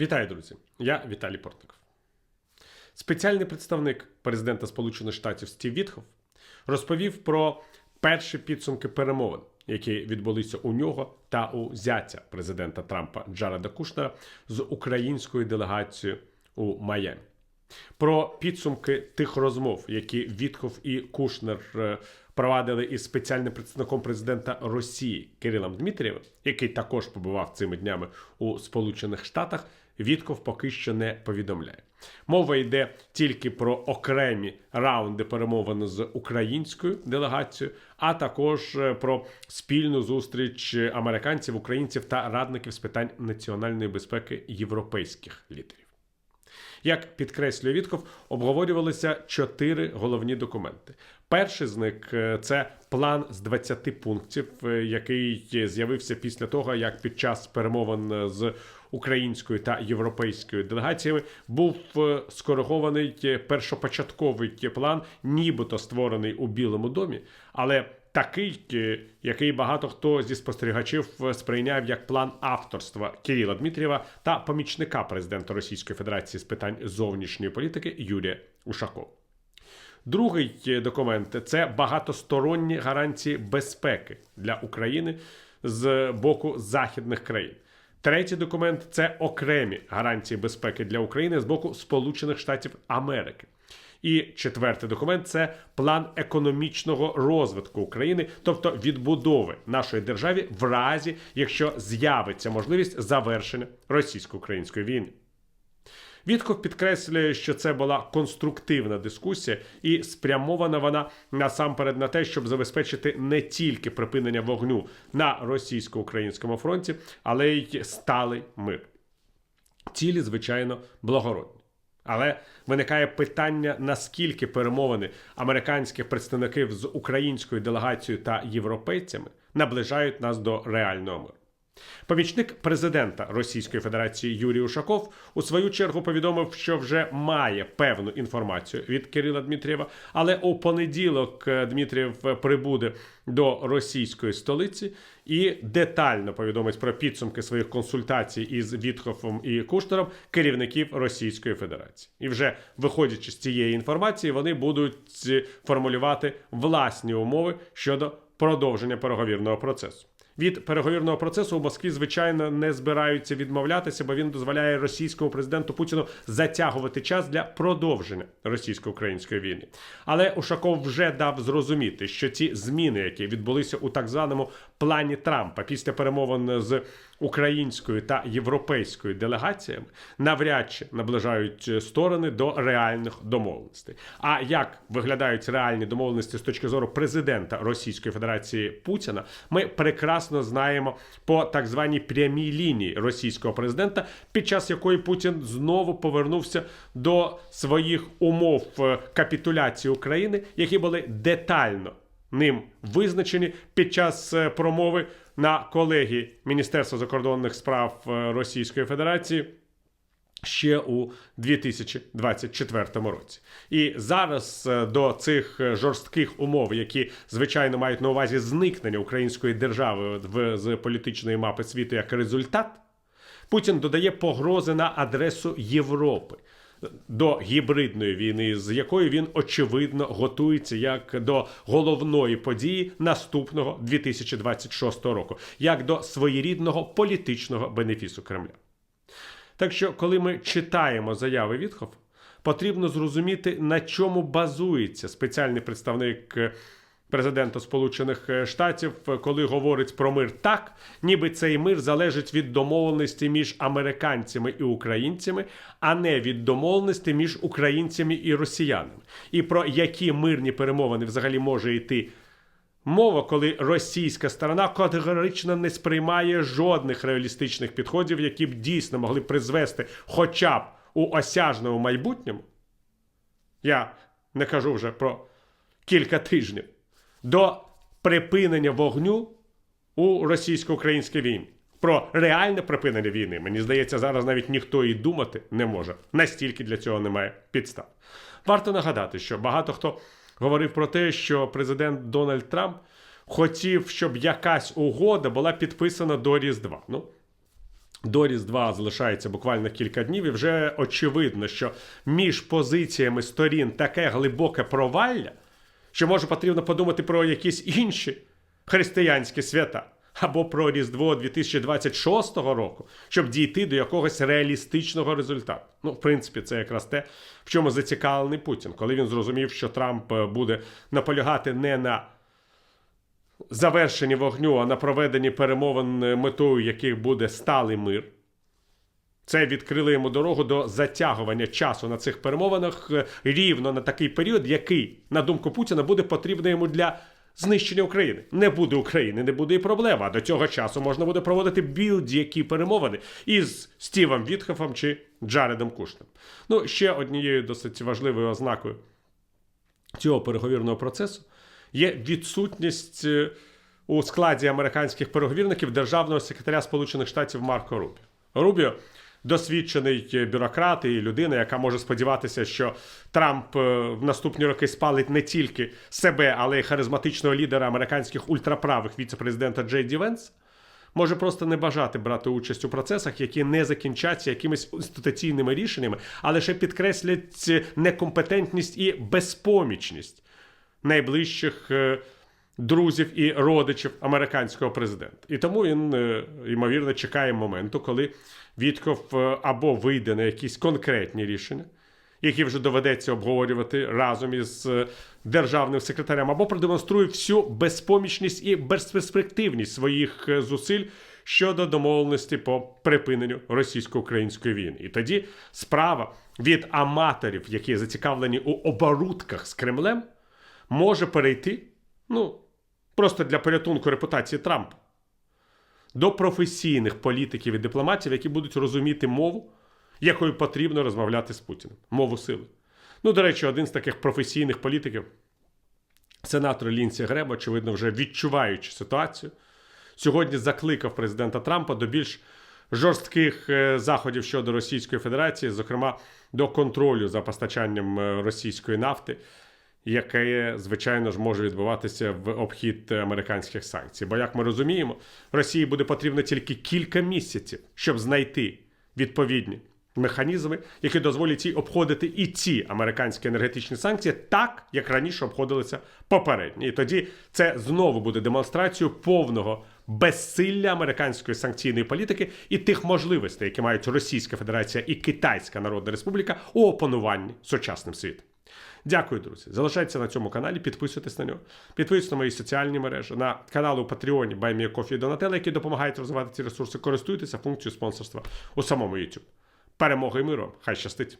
Вітаю, друзі! Я Віталій Портников. Спеціальний представник президента Сполучених Штатів Стів Вітхов розповів про перші підсумки перемовин, які відбулися у нього та у зятя президента Трампа Джареда Кушнера з українською делегацією у Майамі. Про підсумки тих розмов, які Вітхов і Кушнер е, провадили із спеціальним представником президента Росії Кирилом Дмитрієвим, який також побував цими днями у Сполучених Штатах, Вітков поки що не повідомляє. Мова йде тільки про окремі раунди перемовин з українською делегацією, а також е, про спільну зустріч американців, українців та радників з питань національної безпеки європейських лідерів. Як підкреслює Вітков, обговорювалися чотири головні документи. Перший з них е, це план з 20 пунктів, е, який з'явився після того, як під час перемовин з українською та європейською делегаціями був е, скоригований першопочатковий план, нібито створений у Білому домі, але такий, е, який багато хто зі спостерігачів е, сприйняв як план авторства Кирила Дмитрієва та помічника президента Російської Федерації з питань зовнішньої політики Юрія Ушакова. Другий е, документ це багатосторонні гарантії безпеки для України з боку західних країн. Третій документ це окремі гарантії безпеки для України з боку Сполучених Штатів Америки. І четвертий документ це план економічного розвитку України, тобто відбудови нашої держави в разі, якщо з'явиться можливість завершення російсько-української війни. Вітков підкреслює, що це була конструктивна дискусія, і спрямована вона насамперед на те, щоб забезпечити не тільки припинення вогню на російсько-українському фронті, але й сталий мир. Цілі, звичайно, благородні. Але виникає питання, наскільки перемовини американських представників з українською делегацією та європейцями наближають нас до реального миру. Помічник президента Російської Федерації Юрій Ушаков у свою чергу повідомив, що вже має певну інформацію від Кирила Дмитрієва, але у понеділок е, Дмитрієв прибуде до російської столиці і детально повідомить про підсумки своїх консультацій із Вітхофом і Куштером керівників Російської Федерації. І вже виходячи з цієї інформації, вони будуть е, формулювати власні умови щодо продовження переговірного процесу. Від переговірного процесу у Москві, звичайно, не збираються відмовлятися, бо він дозволяє російському президенту Путіну затягувати час для продовження російсько-української війни. Але Ушаков вже дав зрозуміти, що ці зміни, які відбулися у так званому плані Трампа після перемовин з українською та європейською делегаціями, навряд чи наближають сторони до реальних домовленостей. А як виглядають реальні домовленості з точки зору президента Російської Федерації Путіна, ми прекрасно знаємо по так званій прямій лінії російського президента, під час якої Путін знову повернувся до своїх умов е, капітуляції України, які були детально ним визначені під час е, промови на колегії Міністерства закордонних справ е, Російської Федерації. Ще у 2024 році, і зараз е, до цих жорстких умов, які звичайно мають на увазі зникнення української держави в з політичної мапи світу як результат, Путін додає погрози на адресу Європи до гібридної війни, з якою він очевидно готується як до головної події наступного 2026 року, як до своєрідного політичного бенефісу Кремля. Так що, коли ми читаємо заяви Вітхоф, потрібно зрозуміти, на чому базується спеціальний представник президента Сполучених е, Штатів, е, коли говорить про мир так, ніби цей мир залежить від домовленості між американцями і українцями, а не від домовленості між українцями і росіянами. І про які мирні перемовини взагалі може йти. Мова, коли російська сторона категорично не сприймає жодних реалістичних підходів, які б дійсно могли призвести хоча б у осяжному майбутньому, я не кажу вже про кілька тижнів до припинення вогню у російсько-українській війні. Про реальне припинення війни, мені здається, зараз навіть ніхто і думати не може. Настільки для цього немає підстав. Варто нагадати, що багато хто говорив про те, що президент Дональд Трамп хотів, щоб якась угода була підписана до Різдва. Ну, До Різдва залишається буквально кілька днів, і вже очевидно, що між позиціями сторін таке глибоке провалля, що може потрібно подумати про якісь інші християнські свята або про Різдво 2026 року, щоб дійти до якогось реалістичного результату. Ну, в принципі, це якраз те, в чому зацікавлений Путін, коли він зрозумів, що Трамп е, буде наполягати не на завершенні вогню, а на проведенні перемовин, е, метою яких буде сталий мир. Це відкрило йому дорогу до затягування часу на цих перемовинах е, рівно на такий період, який, на думку Путіна, буде потрібно йому для знищення України. Не буде України, не буде і проблема. До цього часу можна буде проводити будь-які перемовини із Стівом Вітхофом чи Джаредом Кушнем. Ну, ще однією досить важливою ознакою цього переговірного процесу є відсутність е, у складі американських переговірників державного секретаря Сполучених Штатів Марко Рубіо. Рубіо досвідчений е, бюрократ і людина, яка може сподіватися, що Трамп е, в наступні роки спалить не тільки себе, але й харизматичного лідера американських ультраправих віце-президента Джей Ді Венс, може просто не бажати брати участь у процесах, які не закінчаться якимись інституційними рішеннями, а лише підкреслять е, некомпетентність і безпомічність найближчих друзів і родичів американського президента. І тому він, е, ймовірно, чекає моменту, коли Вітков е, або вийде на якісь конкретні рішення, які вже доведеться обговорювати разом із е, державним секретарем, або продемонструє всю безпомічність і безперспективність своїх зусиль щодо домовленості по припиненню російсько-української війни. І тоді справа від аматорів, які зацікавлені у оборудках з Кремлем, може перейти, ну, просто для порятунку репутації Трампа, до професійних політиків і дипломатів, які будуть розуміти мову, якою потрібно розмовляти з Путіним, мову сили. Ну, до речі, один з таких професійних політиків, сенатор Лінсі Греб, очевидно, вже відчуваючи ситуацію, сьогодні закликав президента Трампа до більш жорстких е, заходів щодо Російської Федерації, зокрема до контролю за постачанням е, російської нафти, яке, звичайно ж, може відбуватися в обхід американських санкцій. Бо, як ми розуміємо, Росії буде потрібно тільки кілька місяців, щоб знайти відповідні механізми, які дозволять їй обходити і ці американські енергетичні санкції так, як раніше обходилися попередні. І тоді це знову буде демонстрацією повного безсилля американської санкційної політики і тих можливостей, які мають Російська Федерація і Китайська Народна Республіка у опануванні сучасним світом. Дякую, друзі. Залишайтеся на цьому каналі, підписуйтесь на нього. Підписуйтесь на мої соціальні мережі, на канал у Патреоні Coffee і Донателе, які допомагають розвивати ці ресурси. Користуйтеся функцією спонсорства у самому YouTube. Перемоги і миру! Хай щастить!